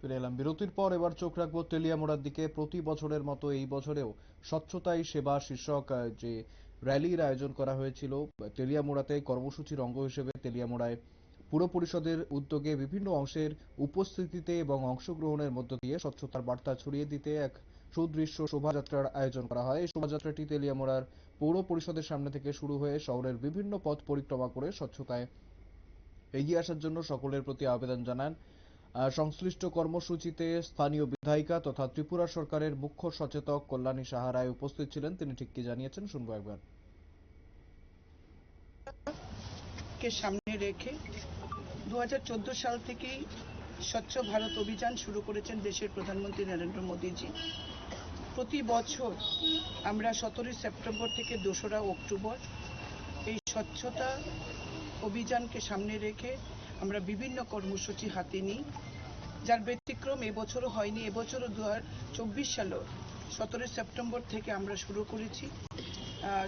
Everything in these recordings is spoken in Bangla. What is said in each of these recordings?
ফিরে এলাম। বিরতির পর এবার চোখ রাখব তেলিয়ামোড়ার দিকে। প্রতি বছরের মতো এই বছরেও স্বচ্ছতাই সেবা শীর্ষক যে র্যালির আয়োজন করা হয়েছিল, তেলিয়ামোড়াতে কর্মসূচির অঙ্গ হিসেবে তেলিয়ামোড়ায় পুর পরিষদের উদ্যোগে বিভিন্ন অংশের উপস্থিতিতে এবং অংশগ্রহণের মধ্য দিয়ে স্বচ্ছতার বার্তা ছড়িয়ে দিতে এক সুদৃশ্য শোভাযাত্রার আয়োজন করা হয়। এই শোভাযাত্রাটি তেলিয়ামোড়ার পৌর পরিষদের সামনে থেকে শুরু হয়ে শহরের বিভিন্ন পথ পরিক্রমা করে স্বচ্ছতায় এগিয়ে আসার জন্য সকলের প্রতি আবেদন জানান। সংশ্লিষ্ট কর্মসূচিতে স্থানীয় বিধায়িকা তথা ত্রিপুরা সরকারের মুখ্য সচেতক কল্যাণী সাহারায় উপস্থিত ছিলেন। তিনি ঠিক কি জানিয়েছেন, শুনব একবার। সামনে রেখে দু সাল থেকেই স্বচ্ছ ভারত অভিযান শুরু করেছেন দেশের প্রধানমন্ত্রী নরেন্দ্র মোদীজি। প্রতি বছর আমরা সতেরোই সেপ্টেম্বর থেকে দোসরা অক্টোবর এই স্বচ্ছতা অভিযানকে সামনে রেখে আমরা বিভিন্ন কর্মসূচি হাতে নিই, যার ব্যতিক্রম এবছরও হয়নি, এবছরও দু চব্বিশ সালেও সতেরোই সেপ্টেম্বর থেকে আমরা শুরু করেছি।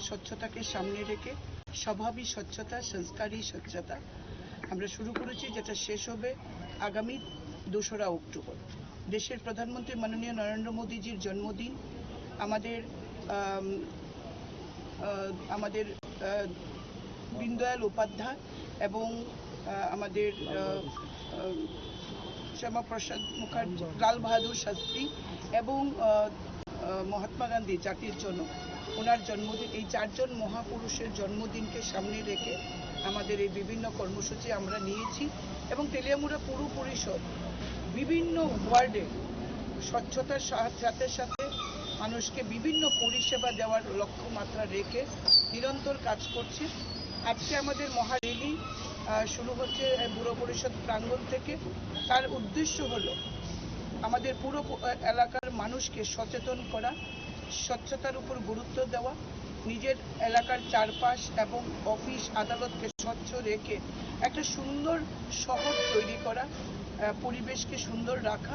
স্বচ্ছতাকে সামনে রেখে স্বভাবই স্বচ্ছতা, সংস্কারই স্বচ্ছতা আমরা শুরু করেছি, যেটা শেষ হবে আগামী দোসরা অক্টোবর। দেশের প্রধানমন্ত্রী মাননীয় নরেন্দ্র মোদীজির জন্মদিন, আমাদের আমাদের দীনদয়াল উপাধ্যায় এবং আমাদের শ্যামাপ্রসাদ মুখার্জি, লাল বাহাদুর শাস্ত্রী এবং মহাত্মা গান্ধী, জাতির জন্য ওনার জন্মদিন, এই চারজন মহাপুরুষের জন্মদিনকে সামনে রেখে আমাদের এই বিভিন্ন কর্মসূচি আমরা নিয়েছি এবং তেলিয়ামুড়া পুর পরিষদ বিভিন্ন ওয়ার্ডে স্বচ্ছতার সাথে সাথে মানুষকে বিভিন্ন পরিষেবা দেওয়ার লক্ষ্যমাত্রা রেখে নিরন্তর কাজ করছে। আজকে আমাদের মহারেলি শুরু হচ্ছে পুর পরিষদ প্রাঙ্গণ থেকে। তার উদ্দেশ্য হলো আমাদের পুরো এলাকার মানুষকে সচেতন করা, স্বচ্ছতার উপর গুরুত্ব দেওয়া, নিজের এলাকার চারপাশ এবং অফিস আদালতকে স্বচ্ছ রেখে একটা সুন্দর শহর তৈরি করা পরিবেশকে সুন্দর রাখা,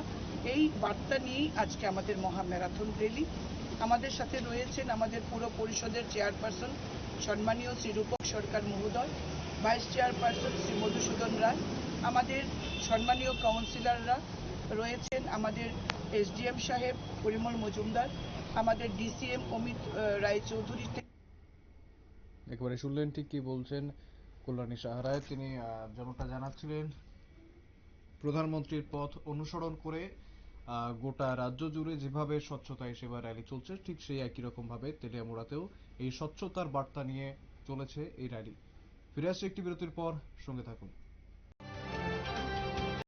এই বার্তা নিয়েই আজকে আমাদের মহা ম্যারাথন র্যালি আমাদের সাথে রয়েছেন আমাদের পুরো পরিষদের চেয়ারপারসন সম্মানীয় শ্রী রূপক সরকার মহোদয় ভাইস চেয়ারপারসন শ্রী মধুসূদন রায়, আমাদের সম্মানীয় কাউন্সিলররা রয়েছেন আমাদের এসডিএম সাহেব পরিমল মজুমদার, আমাদের ডিসিএম অমিত রায়চৌধুরী একেবারে শুনলেন ঠিক কি বলছেন কল্যাণী সাহারায় তিনি যেমনটা জানাচ্ছিলেন। প্রধানমন্ত্রীর পথ অনুসরণ করে গোটা রাজ্য জুড়ে যেভাবে স্বচ্ছতা সেবা র্যালি চলছে, ঠিক সেই একই রকম ভাবে তেলিয়ামুড়াতেও এই স্বচ্ছতার বার্তা নিয়ে চলেছে এই র্যালি। ফিরে আসছে একটি বিরতির পর, সঙ্গে থাকুন।